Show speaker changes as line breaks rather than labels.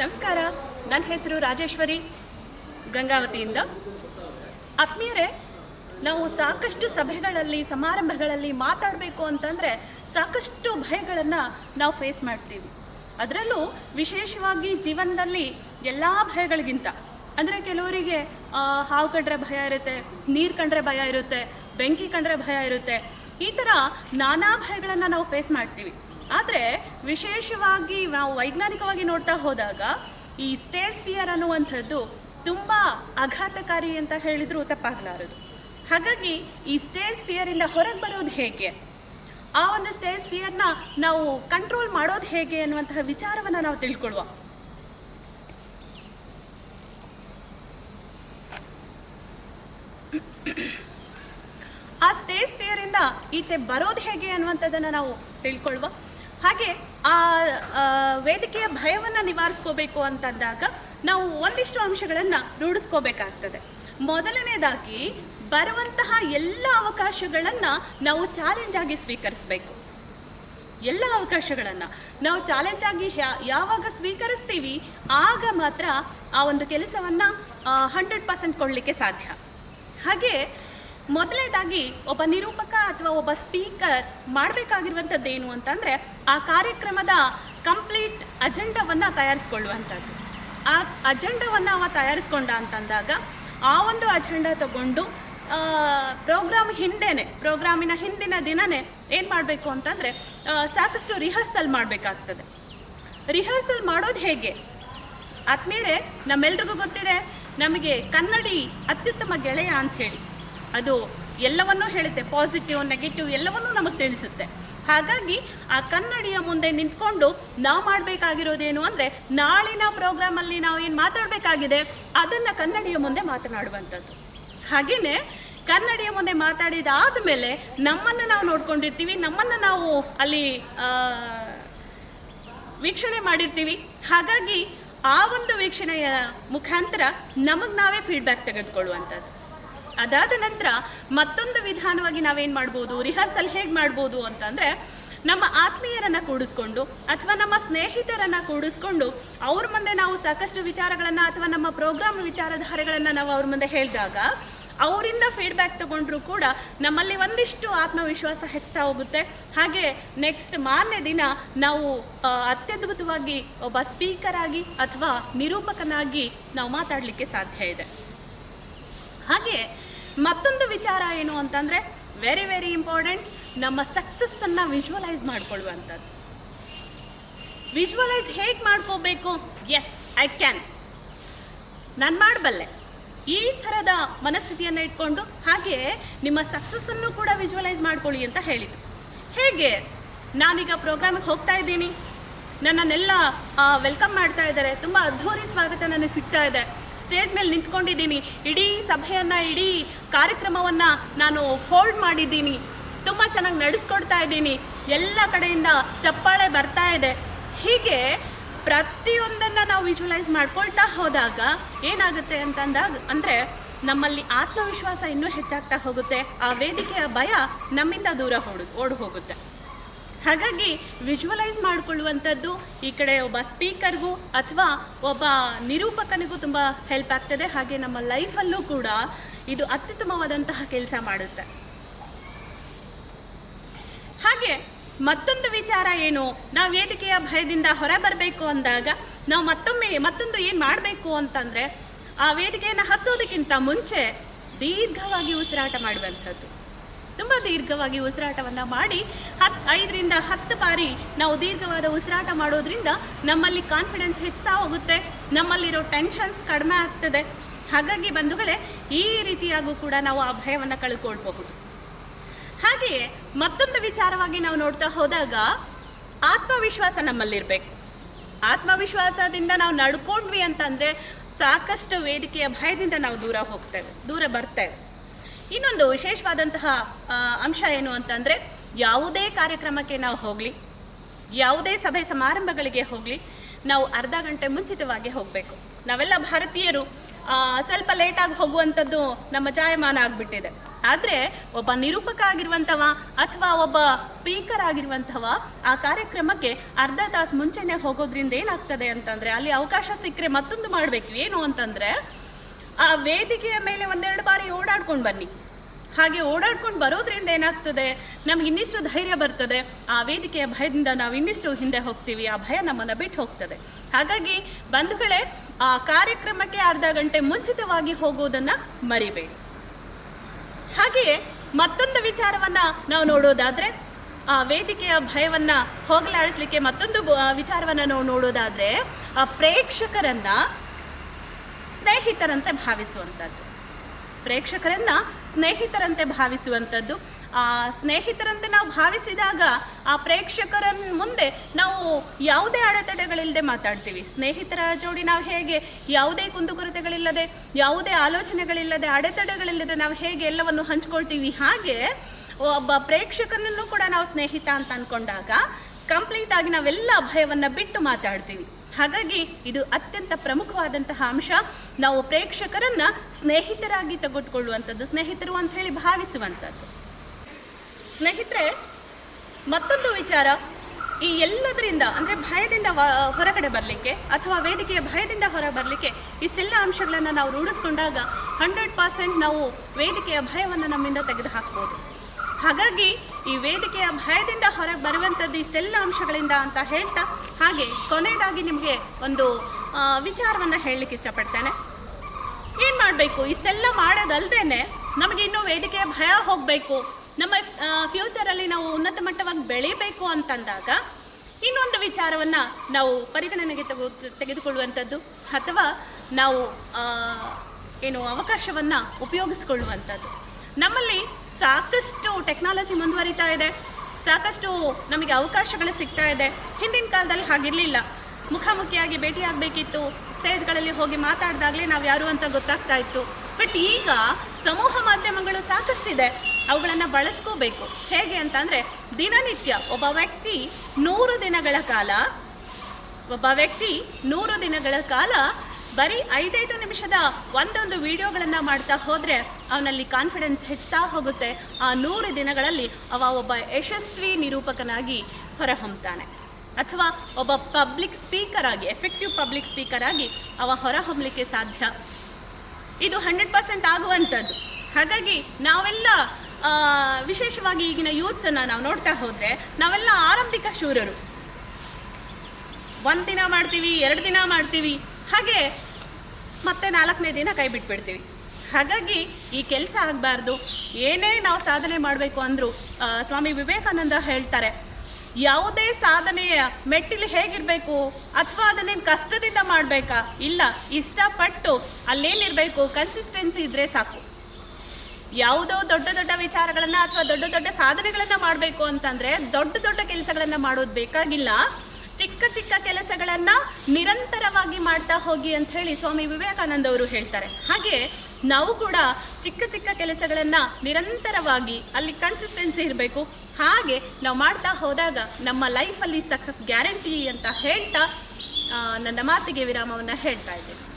ನಮಸ್ಕಾರ. ನನ್ನ ಹೆಸರು ರಾಜೇಶ್ವರಿ. ಗಂಗಾವತಿಯಿಂದ. ಆತ್ಮೀಯರೇ, ನಾವು ಸಾಕಷ್ಟು ಸಭೆಗಳಲ್ಲಿ, ಸಮಾರಂಭಗಳಲ್ಲಿ ಮಾತಾಡಬೇಕು ಅಂತಂದರೆ ಸಾಕಷ್ಟು ಭಯಗಳನ್ನು ನಾವು ಫೇಸ್ ಮಾಡ್ತೀವಿ. ಅದರಲ್ಲೂ ವಿಶೇಷವಾಗಿ ಜೀವನದಲ್ಲಿ ಎಲ್ಲ ಭಯಗಳಿಗಿಂತ. ಅಂದರೆ ಕೆಲವರಿಗೆ ಹಾವು ಕಂಡ್ರೆ ಭಯ ಇರುತ್ತೆ, ನೀರು ಕಂಡ್ರೆ ಭಯ ಇರುತ್ತೆ, ಬೆಂಕಿ ಕಂಡ್ರೆ ಭಯ ಇರುತ್ತೆ, ಈ ಥರ ನಾನಾ ಭಯಗಳನ್ನು ನಾವು ಫೇಸ್ ಮಾಡ್ತೀವಿ. ಆದರೆ ವಿಶೇಷವಾಗಿ ನಾವು ವೈಜ್ಞಾನಿಕವಾಗಿ ನೋಡ್ತಾ ಹೋದಾಗ ಈ ಸ್ಟೇಸ್ ಫಿಯರ್ ಅನ್ನುವಂಥದ್ದು ತುಂಬ ಆಘಾತಕಾರಿ ಅಂತ ಹೇಳಿದ್ರು ತಪ್ಪಾಗಲಾರದು. ಹಾಗಾಗಿ ಈ ಸ್ಟೇಜ್ ಫಿಯರಿಂದ ಹೊರಗೆ ಬರೋದು ಹೇಗೆ? ಆ ಒಂದು ಸ್ಟೇಜ್ ಫಿಯರ್ನ ನಾವು ಕಂಟ್ರೋಲ್ ಮಾಡೋದು ಹೇಗೆ ಅನ್ನುವಂತಹ ವಿಚಾರವನ್ನು ನಾವು ತಿಳ್ಕೊಳ್ಳುವ. ಆ ಸ್ಟೇಜ್ ಫಿಯರಿಂದ ಈಚೆ ಬರೋದು ಹೇಗೆ ಅನ್ನುವಂಥದ್ದನ್ನು ನಾವು ತಿಳ್ಕೊಳ್ವ ಹಾಗೆ ಆ ವೇದಿಕೆಯ ಭಯವನ್ನು ನಿವಾರಿಸ್ಕೋಬೇಕು ಅಂತಂದಾಗ ನಾವು ಒಂದಿಷ್ಟು ಅಂಶಗಳನ್ನು ರೂಢಿಸ್ಕೋಬೇಕಾಗ್ತದೆ. ಮೊದಲನೇದಾಗಿ ಬರುವಂತಹ ಎಲ್ಲ ಅವಕಾಶಗಳನ್ನು ನಾವು ಚಾಲೆಂಜ್ ಆಗಿ ಸ್ವೀಕರಿಸಬೇಕು. ಎಲ್ಲ ಅವಕಾಶಗಳನ್ನು ನಾವು ಚಾಲೆಂಜ್ ಆಗಿ ಯಾವಾಗ ಸ್ವೀಕರಿಸ್ತೀವಿ, ಆಗ ಮಾತ್ರ ಆ ಒಂದು ಕೆಲಸವನ್ನು ಹಂಡ್ರೆಡ್ ಪರ್ಸೆಂಟ್ ಕೊಡಲಿಕ್ಕೆ ಸಾಧ್ಯ. ಹಾಗೆ ಮೊದಲನೇದಾಗಿ ಒಬ್ಬ ನಿರೂಪಕ ಅಥವಾ ಒಬ್ಬ ಸ್ಪೀಕರ್ ಮಾಡಬೇಕಾಗಿರುವಂಥದ್ದು ಏನು ಅಂತಂದರೆ ಆ ಕಾರ್ಯಕ್ರಮದ ಕಂಪ್ಲೀಟ್ ಅಜೆಂಡವನ್ನು ತಯಾರಿಸ್ಕೊಳ್ಳುವಂಥದ್ದು. ಆ ಅಜೆಂಡವನ್ನು ಅವ ತಯಾರಿಸ್ಕೊಂಡ ಅಂತಂದಾಗ ಆ ಒಂದು ಅಜೆಂಡಾ ತಗೊಂಡು ಪ್ರೋಗ್ರಾಮ್ ಹಿಂದೆನೆ, ಪ್ರೋಗ್ರಾಮಿನ ಹಿಂದಿನ ದಿನನೇ ಏನು ಮಾಡಬೇಕು ಅಂತಂದರೆ ಸಾಕಷ್ಟು ರಿಹರ್ಸಲ್ ಮಾಡಬೇಕಾಗ್ತದೆ. ರಿಹರ್ಸಲ್ ಮಾಡೋದು ಹೇಗೆ? ಆದ್ಮೇಲೆ ನಮ್ಮೆಲ್ರಿಗೂ ಗೊತ್ತಿದೆ, ನಮಗೆ ಕನ್ನಡಿ ಅತ್ಯುತ್ತಮ ಗೆಳೆಯ ಅಂತ ಹೇಳಿ. ಅದು ಎಲ್ಲವನ್ನೂ ಹೇಳುತ್ತೆ ಪಾಸಿಟಿವ್ ನೆಗೆಟಿವ್ ಎಲ್ಲವನ್ನೂ ನಮಗೆ ತಿಳಿಸುತ್ತೆ. ಹಾಗಾಗಿ ಆ ಕನ್ನಡಿಯ ಮುಂದೆ ನಿಂತ್ಕೊಂಡು ನಾವು ಮಾಡಬೇಕಾಗಿರೋದೇನು ಅಂದರೆ ನಾಳಿನ ಪ್ರೋಗ್ರಾಮಲ್ಲಿ ನಾವು ಏನು ಮಾತಾಡಬೇಕಾಗಿದೆ, ಅದನ್ನು ಕನ್ನಡಿಯ ಮುಂದೆ ಮಾತನಾಡುವಂಥದ್ದು. ಹಾಗೆಯೇ ಕನ್ನಡಿಯ ಮುಂದೆ ಮಾತಾಡಿದಾದ ಮೇಲೆ ನಮ್ಮನ್ನು ನಾವು ನೋಡ್ಕೊಂಡಿರ್ತೀವಿ, ನಮ್ಮನ್ನು ನಾವು ಅಲ್ಲಿ ವೀಕ್ಷಣೆ ಮಾಡಿರ್ತೀವಿ. ಹಾಗಾಗಿ ಆ ಒಂದು ವೀಕ್ಷಣೆಯ ಮುಖಾಂತರ ನಮಗೆ ನಾವೇ ಫೀಡ್ಬ್ಯಾಕ್ ತೆಗೆದುಕೊಳ್ಳುವಂಥದ್ದು. ಅದಾದ ನಂತರ ಮತ್ತೊಂದು ವಿಧಾನವಾಗಿ ನಾವೇನು ಮಾಡ್ಬೋದು? ರಿಹರ್ಸಲ್ ಹೇಗೆ ಮಾಡ್ಬೋದು ಅಂತಂದರೆ, ನಮ್ಮ ಆತ್ಮೀಯರನ್ನು ಕೂಡಿಸ್ಕೊಂಡು ಅಥವಾ ನಮ್ಮ ಸ್ನೇಹಿತರನ್ನು ಕೂಡಿಸ್ಕೊಂಡು ಅವ್ರ ಮುಂದೆ ನಾವು ಸಾಕಷ್ಟು ವಿಚಾರಗಳನ್ನು ಅಥವಾ ನಮ್ಮ ಪ್ರೋಗ್ರಾಮ್ ವಿಚಾರಧಾರೆಗಳನ್ನು ನಾವು ಅವ್ರ ಮುಂದೆ ಹೇಳಿದಾಗ, ಅವರಿಂದ ಫೀಡ್ಬ್ಯಾಕ್ ತಗೊಂಡ್ರೂ ಕೂಡ ನಮ್ಮಲ್ಲಿ ಒಂದಿಷ್ಟು ಆತ್ಮವಿಶ್ವಾಸ ಹೆಚ್ಚುತ್ತಾ ಹೋಗುತ್ತೆ. ಹಾಗೆ ನೆಕ್ಸ್ಟ್ ಮಾರನೇ ದಿನ ನಾವು ಅತ್ಯದ್ಭುತವಾಗಿ ಒಬ್ಬ ಸ್ಪೀಕರ್ ಆಗಿ ಅಥವಾ ನಿರೂಪಕನಾಗಿ ನಾವು ಮಾತಾಡಲಿಕ್ಕೆ ಸಾಧ್ಯ ಇದೆ. ಹಾಗೆ ಮತ್ತೊಂದು ವಿಚಾರ ಏನು ಅಂತಂದರೆ ವೆರಿ ವೆರಿ ಇಂಪಾರ್ಟೆಂಟ್ ನಮ್ಮ ಸಕ್ಸಸ್ಸನ್ನು ವಿಜುವಲೈಸ್ ಮಾಡ್ಕೊಳ್ಳುವಂಥದ್ದು. ವಿಜುವಲೈಸ್ ಹೇಗೆ ಮಾಡ್ಕೋಬೇಕು? ಎಸ್ ಐ ಕ್ಯಾನ್ ನಾನು ಮಾಡಬಲ್ಲೆ. ಈ ಥರದ ಮನಸ್ಥಿತಿಯನ್ನು ಇಟ್ಕೊಂಡು ಹಾಗೆ ನಿಮ್ಮ ಸಕ್ಸಸ್ಸನ್ನು ಕೂಡ ವಿಜುವಲೈಸ್ ಮಾಡ್ಕೊಳ್ಳಿ ಅಂತ ಹೇಳಿದ್ರು ಹೇಗೆ? ನಾನೀಗ ಪ್ರೋಗ್ರಾಮಿಗೆ ಹೋಗ್ತಾ ಇದ್ದೀನಿ. ನನ್ನನ್ನೆಲ್ಲ ವೆಲ್ಕಮ್ ಮಾಡ್ತಾ ಇದ್ದಾರೆ. ತುಂಬ ಅದ್ಧೂರಿ ಸ್ವಾಗತ ನನಗೆ ಸಿಗ್ತಾ ಇದೆ. ಸ್ಟೇಜ್ ಮೇಲೆ ನಿಂತ್ಕೊಂಡಿದ್ದೀನಿ. ಇಡೀ ಸಭೆಯನ್ನು, ಇಡೀ ಕಾರ್ಯಕ್ರಮವನ್ನು ನಾನು ಹೋಲ್ಡ್ ಮಾಡಿದ್ದೀನಿ. ತುಂಬ ಚೆನ್ನಾಗಿ ನಡೆಸ್ಕೊಡ್ತಾ ಇದ್ದೀನಿ. ಎಲ್ಲ ಕಡೆಯಿಂದ ಚಪ್ಪಾಳೆ ಬರ್ತಾ ಇದೆ. ಹೀಗೆ ಪ್ರತಿಯೊಂದನ್ನು ನಾವು ವಿಜುವಲೈಸ್ ಮಾಡ್ಕೊಳ್ತಾ ಹೋದಾಗ ಏನಾಗುತ್ತೆ ಅಂತಂದಾಗ, ಅಂದರೆ ನಮ್ಮಲ್ಲಿ ಆತ್ಮವಿಶ್ವಾಸ ಇನ್ನೂ ಹೆಚ್ಚಾಗ್ತಾ ಹೋಗುತ್ತೆ. ಆ ವೇದಿಕೆಯ ಭಯ ನಮ್ಮಿಂದ ದೂರ ಓಡು ಓಡಿ ಹೋಗುತ್ತೆ ಹಾಗಾಗಿ ವಿಜುವಲೈಸ್ ಮಾಡಿಕೊಳ್ಳುವಂಥದ್ದು ಈ ಕಡೆ ಒಬ್ಬ ಸ್ಪೀಕರ್ಗೂ ಅಥವಾ ಒಬ್ಬ ನಿರೂಪಕನಿಗೂ ತುಂಬ ಹೆಲ್ಪ್ ಆಗ್ತದೆ. ಹಾಗೆ ನಮ್ಮ ಲೈಫಲ್ಲೂ ಕೂಡ ಇದು ಅತ್ಯುತ್ತಮವಾದಂತಹ ಕೆಲಸ ಮಾಡುತ್ತೆ. ಹಾಗೆ ಮತ್ತೊಂದು ವಿಚಾರ ಏನು? ನಾವು ವೇದಿಕೆಯ ಭಯದಿಂದ ಹೊರ ಬರಬೇಕು ಅಂದಾಗ ನಾವು ಮತ್ತೊಮ್ಮೆ, ಮತ್ತೊಂದು ಏನು ಮಾಡಬೇಕು ಅಂತಂದರೆ ಆ ವೇದಿಕೆಯನ್ನು ಹತ್ತೋದಕ್ಕಿಂತ ಮುಂಚೆ ದೀರ್ಘವಾಗಿ ಉಸಿರಾಟ ಮಾಡುವಂಥದ್ದು. ತುಂಬ ದೀರ್ಘವಾಗಿ ಉಸಿರಾಟವನ್ನು ಮಾಡಿ ಹತ್ತು ಐದರಿಂದ ಹತ್ತು ಬಾರಿ ನಾವು ದೀರ್ಘವಾದ ಉಸಿರಾಟ ಮಾಡೋದ್ರಿಂದ ನಮ್ಮಲ್ಲಿ ಕಾನ್ಫಿಡೆನ್ಸ್ ಹೆಚ್ಚುತ್ತಾ ಹೋಗುತ್ತೆ. ನಮ್ಮಲ್ಲಿರೋ ಟೆನ್ಷನ್ಸ್ ಕಡಿಮೆ ಆಗ್ತದೆ. ಹಾಗಾಗಿ ಬಂಧುಗಳೇ ಈ ರೀತಿಯಾಗೂ ಕೂಡ ನಾವು ಆ ಭಯವನ್ನು ಕಳ್ಕೊಳ್ಬಹುದು. ಹಾಗೆಯೇ ಮತ್ತೊಂದು ವಿಚಾರವಾಗಿ ನಾವು ನೋಡ್ತಾ ಹೋದಾಗ ಆತ್ಮವಿಶ್ವಾಸ ನಮ್ಮಲ್ಲಿರಬೇಕು. ಆತ್ಮವಿಶ್ವಾಸದಿಂದ ನಾವು ನಡ್ಕೊಂಡ್ವಿ ಅಂತಂದ್ರೆ ಸಾಕಷ್ಟು ವೇದಿಕೆಯ ಭಯದಿಂದ ನಾವು ದೂರ ಹೋಗ್ತೇವೆ, ದೂರ ಬರ್ತೇವೆ. ಇನ್ನೊಂದು ವಿಶೇಷವಾದಂತಹ ಅಂಶ ಏನು ಅಂತಂದ್ರೆ ಯಾವುದೇ ಕಾರ್ಯಕ್ರಮಕ್ಕೆ ನಾವು ಹೋಗಲಿ, ಯಾವುದೇ ಸಭೆ ಸಮಾರಂಭಗಳಿಗೆ ಹೋಗಲಿ, ನಾವು ಅರ್ಧ ಗಂಟೆ ಮುಂಚಿತವಾಗಿ ಹೋಗಬೇಕು. ನಾವೆಲ್ಲ ಭಾರತೀಯರು ಸ್ವಲ್ಪ ಲೇಟಾಗಿ ಹೋಗುವಂಥದ್ದು ನಮ್ಮ ಜಾಯಮಾನ ಆಗಿಬಿಟ್ಟಿದೆ. ಆದ್ರೆ ಒಬ್ಬ ನಿರೂಪಕ ಆಗಿರುವಂತವ ಅಥವಾ ಒಬ್ಬ ಸ್ಪೀಕರ್ ಆಗಿರುವಂತವ ಆ ಕಾರ್ಯಕ್ರಮಕ್ಕೆ ಅರ್ಧ ತಾಸು ಮುಂಚೆನೆ ಹೋಗೋದ್ರಿಂದ ಏನಾಗ್ತದೆ ಅಂತಂದ್ರೆ ಅಲ್ಲಿ ಅವಕಾಶ ಸಿಕ್ಕರೆ ಮತ್ತೊಂದು ಮಾಡಬೇಕು. ಏನು ಅಂತಂದ್ರೆ ಆ ವೇದಿಕೆಯ ಮೇಲೆ ಒಂದೆರಡು ಬಾರಿ ಓಡಾಡ್ಕೊಂಡು ಬನ್ನಿ. ಹಾಗೆ ಓಡಾಡ್ಕೊಂಡು ಬರೋದ್ರಿಂದ ಏನಾಗ್ತದೆ? ನಮ್ಗೆ ಇನ್ನಿಷ್ಟು ಧೈರ್ಯ ಬರ್ತದೆ. ಆ ವೇದಿಕೆಯ ಭಯದಿಂದ ನಾವು ಇನ್ನಿಷ್ಟು ಹಿಂದೆ ಹೋಗ್ತೀವಿ. ಆ ಭಯ ನಮ್ಮನ್ನ ಬಿಟ್ಟು ಹೋಗ್ತದೆ. ಹಾಗಾಗಿ ಬಂಧುಗಳೇ ಆ ಕಾರ್ಯಕ್ರಮಕ್ಕೆ ಅರ್ಧ ಗಂಟೆ ಮುಂಚಿತವಾಗಿ ಹೋಗೋದನ್ನ ಮರಿಬೇಡಿ. ಹಾಗೆಯೇ ಮತ್ತೊಂದು ವಿಚಾರವನ್ನ ನಾವು ನೋಡೋದಾದರೆ, ಆ ವೇದಿಕೆಯ ಭಯವನ್ನ ಹೋಗಲಾಡಿಸ್ಲಿಕ್ಕೆ ಮತ್ತೊಂದು ವಿಚಾರವನ್ನು ನಾವು ನೋಡೋದಾದ್ರೆ, ಆ ಪ್ರೇಕ್ಷಕರನ್ನ ಸ್ನೇಹಿತರಂತೆ ಭಾವಿಸುವಂಥದ್ದು ಪ್ರೇಕ್ಷಕರನ್ನ ಸ್ನೇಹಿತರಂತೆ ಭಾವಿಸುವಂಥದ್ದು ಸ್ನೇಹಿತರಂತೆ ನಾವು ಭಾವಿಸಿದಾಗ ಆ ಪ್ರೇಕ್ಷಕರ ಮುಂದೆ ನಾವು ಯಾವುದೇ ಅಡೆತಡೆಗಳಿಲ್ಲದೆ ಮಾತಾಡ್ತೀವಿ. ಸ್ನೇಹಿತರ ಜೋಡಿ ನಾವು ಹೇಗೆ, ಯಾವುದೇ ಕುಂದುಕೊರತೆಗಳಿಲ್ಲದೆ, ಯಾವುದೇ ಆಲೋಚನೆಗಳಿಲ್ಲದೆ, ಅಡೆತಡೆಗಳಿಲ್ಲದೆ ನಾವು ಹೇಗೆ ಎಲ್ಲವನ್ನು ಹಂಚ್ಕೊಳ್ತೀವಿ ಹಾಗೆ, ಒಬ್ಬ ಪ್ರೇಕ್ಷಕನನ್ನು ಕೂಡ ನಾವು ಸ್ನೇಹಿತ ಅಂತ ಅಂದ್ಕೊಂಡಾಗ ಕಂಪ್ಲೀಟ್ ಆಗಿ ನಾವೆಲ್ಲ ಭಯವನ್ನ ಬಿಟ್ಟು ಮಾತಾಡ್ತೀವಿ. ಹಾಗಾಗಿ ಇದು ಅತ್ಯಂತ ಪ್ರಮುಖವಾದಂತಹ ಅಂಶ. ನಾವು ಪ್ರೇಕ್ಷಕರನ್ನ ಸ್ನೇಹಿತರಾಗಿ ತೆಗೆದುಕೊಳ್ಳುವಂಥದ್ದು, ಸ್ನೇಹಿತರು ಅಂತ ಹೇಳಿ ಭಾವಿಸುವಂಥದ್ದು. ಸ್ನೇಹಿತರೆ, ಮತ್ತೊಂದು ವಿಚಾರ. ಈ ಎಲ್ಲದರಿಂದ, ಅಂದ್ರೆ ಭಯದಿಂದ ಹೊರಗಡೆ ಬರಲಿಕ್ಕೆ ಅಥವಾ ವೇದಿಕೆಯ ಭಯದಿಂದ ಹೊರ ಬರಲಿಕ್ಕೆ ಇಷ್ಟೆಲ್ಲ ಅಂಶಗಳನ್ನು ನಾವು ರೂಢಿಸ್ಕೊಂಡಾಗ ಹಂಡ್ರೆಡ್ ಪರ್ಸೆಂಟ್ ನಾವು ವೇದಿಕೆಯ ಭಯವನ್ನು ನಮ್ಮಿಂದ ತೆಗೆದು ಹಾಕ್ಬೋದು ಹಾಗಾಗಿ ಈ ವೇದಿಕೆಯ ಭಯದಿಂದ ಹೊರಗೆ ಬರುವಂಥದ್ದು ಇಷ್ಟೆಲ್ಲ ಅಂಶಗಳಿಂದ ಅಂತ ಹೇಳ್ತಾ, ಹಾಗೆ ಕೊನೆಯದಾಗಿ ನಿಮಗೆ ಒಂದು ವಿಚಾರವನ್ನು ಹೇಳಲಿಕ್ಕೆ ಇಷ್ಟಪಡ್ತೇನೆ. ಏನು ಮಾಡಬೇಕು? ಇಷ್ಟೆಲ್ಲ ಮಾಡೋದಲ್ದೇನೆ ನಮಗೆ ಇನ್ನೂ ವೇದಿಕೆಯ ಭಯ ಹೋಗಬೇಕು. ನಮ್ಮ ಫ್ಯೂಚರಲ್ಲಿ ನಾವು ಉನ್ನತ ಮಟ್ಟವಾಗಿ ಬೆಳೀಬೇಕು ಅಂತಂದಾಗ ಇನ್ನೊಂದು ವಿಚಾರವನ್ನ ನಾವು ಪರಿಗಣನೆಗೆ ತೆಗೆ, ತೆಗೆದುಕೊಳ್ಳುವಂಥದ್ದು ಅಥವಾ ನಾವು ಏನು ಅವಕಾಶವನ್ನ ಉಪಯೋಗಿಸ್ಕೊಳ್ಳುವಂಥದ್ದು. ನಮ್ಮಲ್ಲಿ ಸಾಕಷ್ಟು ಟೆಕ್ನಾಲಜಿ ಮುಂದುವರಿತಾ ಇದೆ. ಸಾಕಷ್ಟು ನಮಗೆ ಅವಕಾಶಗಳು ಸಿಗ್ತಾ ಇದೆ. ಹಿಂದಿನ ಕಾಲದಲ್ಲಿ ಹಾಗಿರಲಿಲ್ಲ. ಮುಖಾಮುಖಿಯಾಗಿ ಭೇಟಿಯಾಗಬೇಕಿತ್ತು. ಸ್ಟೇಜ್ಗಳಲ್ಲಿ ಹೋಗಿ ಮಾತಾಡಿದಾಗಲೇ ನಾವು ಯಾರು ಅಂತ ಗೊತ್ತಾಗ್ತಾ ಇತ್ತು. ಬಟ್ ಈಗ ಸಮೂಹ ಮಾಧ್ಯಮಗಳು ಸಾಕಷ್ಟಿದೆ. ಅವುಗಳನ್ನು ಬಳಸ್ಕೋಬೇಕು. ಹೇಗೆ ಅಂತಂದರೆ ದಿನನಿತ್ಯ ಒಬ್ಬ ವ್ಯಕ್ತಿ ನೂರು ದಿನಗಳ ಕಾಲ, ಒಬ್ಬ ವ್ಯಕ್ತಿ ನೂರು ದಿನಗಳ ಕಾಲ ಬರೀ ಐದೈದು ನಿಮಿಷದ ಒಂದೊಂದು ವಿಡಿಯೋಗಳನ್ನು ಮಾಡ್ತಾ ಹೋದರೆ ಅವನಲ್ಲಿ ಕಾನ್ಫಿಡೆನ್ಸ್ ಹೆಚ್ಚುತ್ತಾ ಹೋಗುತ್ತೆ. ಆ ನೂರು ದಿನಗಳಲ್ಲಿ ಅವ ಒಬ್ಬ ಯಶಸ್ವಿ ನಿರೂಪಕನಾಗಿ ಹೊರಹೊಮ್ತಾನೆ. ಅಥವಾ ಒಬ್ಬ ಪಬ್ಲಿಕ್ ಸ್ಪೀಕರ್ ಆಗಿ ಎಫೆಕ್ಟಿವ್ ಪಬ್ಲಿಕ್ ಸ್ಪೀಕರ್ ಆಗಿ ಅವ ಹೊರಹೊಮ್ಮಲಿಕ್ಕೆ ಸಾಧ್ಯ. ಇದು ಹಂಡ್ರೆಡ್ ಪರ್ಸೆಂಟ್ ಆಗುವಂಥದ್ದು. ಹಾಗಾಗಿ ನಾವೆಲ್ಲ ವಿಶೇಷವಾಗಿ ಈಗಿನ ಯೂತ್ಸನ್ನು ನಾವು ನೋಡ್ತಾ ಹೋದರೆ ನಾವೆಲ್ಲ ಆರಂಭಿಕ ಶೂರರು. ಒಂದು ದಿನ ಮಾಡ್ತೀವಿ, ಎರಡು ದಿನ ಮಾಡ್ತೀವಿ, ಹಾಗೆ ಮತ್ತೆ ನಾಲ್ಕನೇ ದಿನ ಕೈ ಬಿಟ್ಬಿಡ್ತೀವಿ. ಹಾಗಾಗಿ ಈ ಕೆಲಸ ಆಗಬಾರ್ದು. ಏನೇ ನಾವು ಸಾಧನೆ ಮಾಡಬೇಕು ಅಂದರೂ ಸ್ವಾಮಿ ವಿವೇಕಾನಂದ ಹೇಳ್ತಾರೆ, ಯಾವುದೇ ಸಾಧನೆಯ ಮೆಟ್ಟಿಲು ಹೇಗಿರಬೇಕು, ಅಥವಾ ಅದನ್ನೇನು ಕಷ್ಟದಿಂದ ಮಾಡಬೇಕಾ? ಇಲ್ಲ, ಇಷ್ಟಪಟ್ಟು ಅಲ್ಲೇನಿರಬೇಕು ಕನ್ಸಿಸ್ಟೆನ್ಸಿ ಇದ್ರೆ ಸಾಕು. ಯಾವುದೋ ದೊಡ್ಡ ದೊಡ್ಡ ವಿಚಾರಗಳನ್ನ ಅಥವಾ ದೊಡ್ಡ ದೊಡ್ಡ ಸಾಧನೆಗಳನ್ನ ಮಾಡಬೇಕು ಅಂತಂದ್ರೆ ದೊಡ್ಡ ದೊಡ್ಡ ಕೆಲಸಗಳನ್ನ ಮಾಡೋದು ಬೇಕಾಗಿಲ್ಲ. ಚಿಕ್ಕ ಚಿಕ್ಕ ಕೆಲಸಗಳನ್ನ ನಿರಂತರವಾಗಿ ಮಾಡ್ತಾ ಹೋಗಿ ಅಂತ ಹೇಳಿ ಸ್ವಾಮಿ ವಿವೇಕಾನಂದ ಅವರು ಹೇಳ್ತಾರೆ. ಹಾಗೆ ನಾವು ಕೂಡ ಚಿಕ್ಕ ಚಿಕ್ಕ ಕೆಲಸಗಳನ್ನ ನಿರಂತರವಾಗಿ ಅಲ್ಲಿ ಕನ್ಸಿಸ್ಟೆನ್ಸಿ ಇರಬೇಕು. ಹಾಗೆ ನಾವು ಮಾಡ್ತಾ ಹೋದಾಗ ನಮ್ಮ ಲೈಫಲ್ಲಿ ಸಕ್ಸಸ್ ಗ್ಯಾರಂಟಿ ಅಂತ ಹೇಳ್ತಾ ನನ್ನ ಮಾತಿಗೆ ವಿರಾಮವನ್ನು ಹೇಳ್ತಾ ಇದ್ದೇನೆ.